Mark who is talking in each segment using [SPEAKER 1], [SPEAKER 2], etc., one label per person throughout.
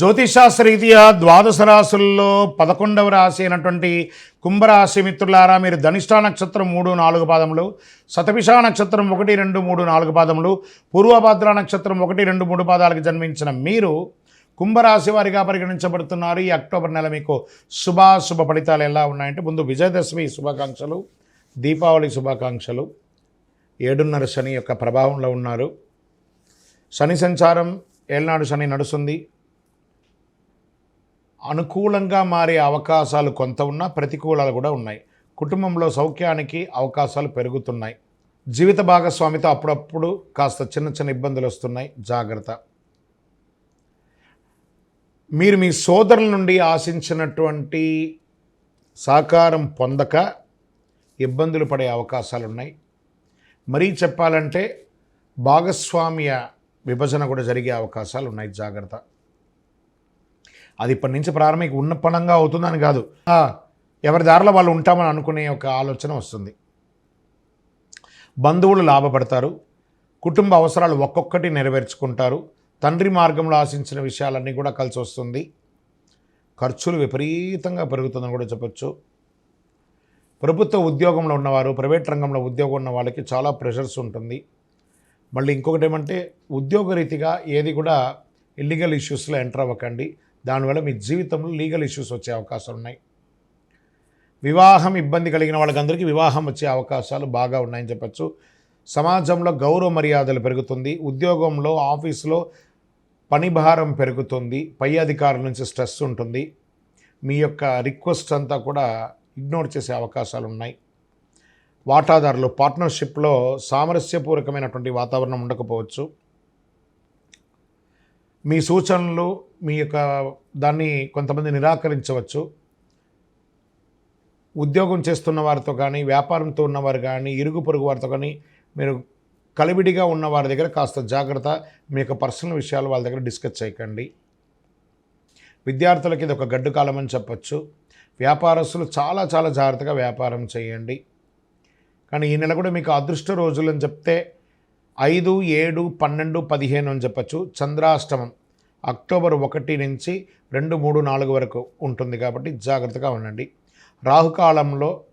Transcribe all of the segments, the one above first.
[SPEAKER 1] జ్యోతిషాస్త్రరీత్యా ద్వాదశ రాశుల్లో పదకొండవ రాశి అయినటువంటి కుంభరాశి మిత్రులారా మీరు ధనిష్టా నక్షత్రం మూడు నాలుగు పాదములు శతభిషా నక్షత్రం ఒకటి రెండు మూడు నాలుగు పాదములు పూర్వభద్ర నక్షత్రం ఒకటి రెండు మూడు పాదాలకు జన్మించిన మీరు కుంభరాశి వారిగా పరిగణించబడుతున్నారు. ఈ అక్టోబర్ నెల మీకు శుభాశుభ ఫలితాలు ఎలా ఉన్నాయంటే ముందు విజయదశమి శుభాకాంక్షలు దీపావళి శుభాకాంక్షలు. ఏడున్నర శని యొక్క ప్రభావంలో ఉన్నారు. శని సంచారం ఏళ్ళనాడు శని నడుస్తుంది. అనుకూలంగా మారే అవకాశాలు కొంత ఉన్నా ప్రతికూలాలు కూడా ఉన్నాయి. కుటుంబంలో సౌఖ్యానికి అవకాశాలు పెరుగుతున్నాయి. జీవిత భాగస్వామితో అప్పుడప్పుడు కాస్త చిన్న చిన్న ఇబ్బందులు వస్తున్నాయి. జాగ్రత్త. మీరు మీ సోదరుల నుండి ఆశించినటువంటి సహకారం పొందక ఇబ్బందులు పడే అవకాశాలు ఉన్నాయి. మరీ చెప్పాలంటే భాగస్వామ్య విభజన కూడా జరిగే అవకాశాలు ఉన్నాయి. జాగ్రత్త. అది ఇప్పటి నుంచి ప్రారంభిక ఉన్న పనంగా అవుతుందని కాదు. ఎవరి దారిలో వాళ్ళు ఉంటామని అనుకునే ఒక ఆలోచన వస్తుంది. బంధువులు లాభపడతారు. కుటుంబ అవసరాలు ఒక్కొక్కటి నెరవేర్చుకుంటారు. తండ్రి మార్గంలో ఆశించిన విషయాలన్నీ కూడా కలిసి వస్తుంది. ఖర్చులు విపరీతంగా పెరుగుతుందని కూడా చెప్పచ్చు. ప్రభుత్వ ఉద్యోగంలో ఉన్నవారు ప్రైవేట్ రంగంలో ఉద్యోగం ఉన్న వాళ్ళకి చాలా ప్రెషర్స్ ఉంటుంది. మళ్ళీ ఇంకొకటి ఏమంటే ఉద్యోగరీతిగా ఏది కూడా ఇల్లీగల్ ఇష్యూస్లో ఎంటర్ అవ్వకండి. దానివల్ల మీ జీవితంలో లీగల్ ఇష్యూస్ వచ్చే అవకాశాలు ఉన్నాయి. వివాహం ఇబ్బంది కలిగిన వాళ్ళకందరికీ వివాహం వచ్చే అవకాశాలు బాగా ఉన్నాయని చెప్పచ్చు. సమాజంలో గౌరవ మర్యాదలు పెరుగుతుంది. ఉద్యోగంలో ఆఫీసులో పని భారం పెరుగుతుంది. పై అధికారుల నుంచి స్ట్రెస్ ఉంటుంది. మీ యొక్క రిక్వెస్ట్ అంతా కూడా ఇగ్నోర్ చేసే అవకాశాలు ఉన్నాయి. వాటాదారులు పార్ట్నర్షిప్లో సామరస్యపూర్వకమైనటువంటి వాతావరణం ఉండకపోవచ్చు. మీ సూచనలు మీ యొక్క దాన్ని కొంతమంది నిరాకరించవచ్చు. ఉద్యోగం చేస్తున్న వారితో కానీ వ్యాపారంతో ఉన్నవారు కానీ ఇరుగు పొరుగు వారితో కానీ మీరు కలివిడిగా ఉన్న వారి దగ్గర కాస్త జాగ్రత్త మీ యొక్క పర్సనల్ విషయాలు వాళ్ళ దగ్గర డిస్కస్ చేయకండి. విద్యార్థులకి ఇది ఒక గడ్డు కాలం అని చెప్పచ్చు. వ్యాపారస్తులు చాలా చాలా జాగ్రత్తగా వ్యాపారం చేయండి. కానీ ఈ నెల కూడా మీకు అదృష్ట రోజులు అని చెప్తే ఐదు ఏడు పన్నెండు పదిహేను అని చెప్పచ్చు. చంద్రాష్టమం అక్టోబర్ ఒకటి నుంచి రెండు మూడు నాలుగు వరకు ఉంటుంది కాబట్టి జాగ్రత్తగా ఉండండి. రాహుకాలంలో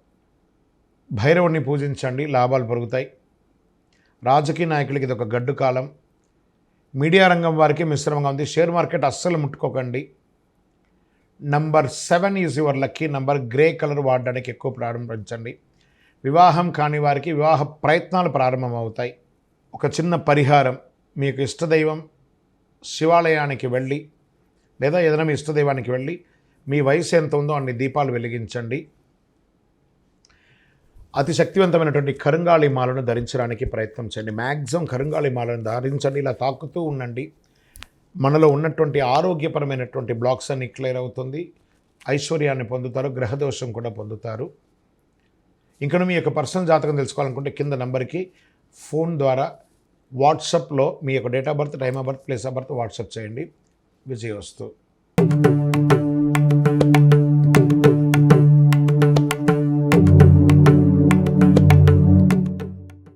[SPEAKER 1] భైరవుణ్ణి పూజించండి లాభాలు పెరుగుతాయి. రాజకీయ నాయకులకి ఇది ఒక గడ్డు కాలం. మీడియా రంగం వారికి మిశ్రమంగా ఉంది. షేర్ మార్కెట్ అస్సలు ముట్టుకోకండి. Number seven is your lucky number grey colour వాడడానికి ఎక్కువ ప్రారంభించండి. వివాహం కాని వారికి వివాహ ప్రయత్నాలు ప్రారంభమవుతాయి. ఒక చిన్న పరిహారం. మీకు ఇష్టదైవం శివాలయానికి వెళ్ళి లేదా ఏదైనా మీ ఇష్టదైవానికి వెళ్ళి మీ వయసు ఎంత ఉందో అన్ని దీపాలు వెలిగించండి. అతి శక్తివంతమైనటువంటి కరుంగాళి మాలను ధరించడానికి ప్రయత్నం చేయండి. మ్యాక్సిమం కరుంగాళి మాలను ధరించండి ఇలా తాకుతూ ఉండండి. మనలో ఉన్నటువంటి ఆరోగ్యపరమైనటువంటి బ్లాక్స్ అన్ని క్లియర్ అవుతుంది. ఐశ్వర్యాన్ని పొందుతారు గ్రహదోషం కూడా పొందుతారు. ఇంకా మీ యొక్క పర్సనల్ జాతకం తెలుసుకోవాలనుకుంటే కింద నెంబర్కి ఫోన్ ద్వారా వాట్సాప్లో మీ యొక్క date of birth time of birth place of birth WhatsApp చేయండి. విజయవస్తు.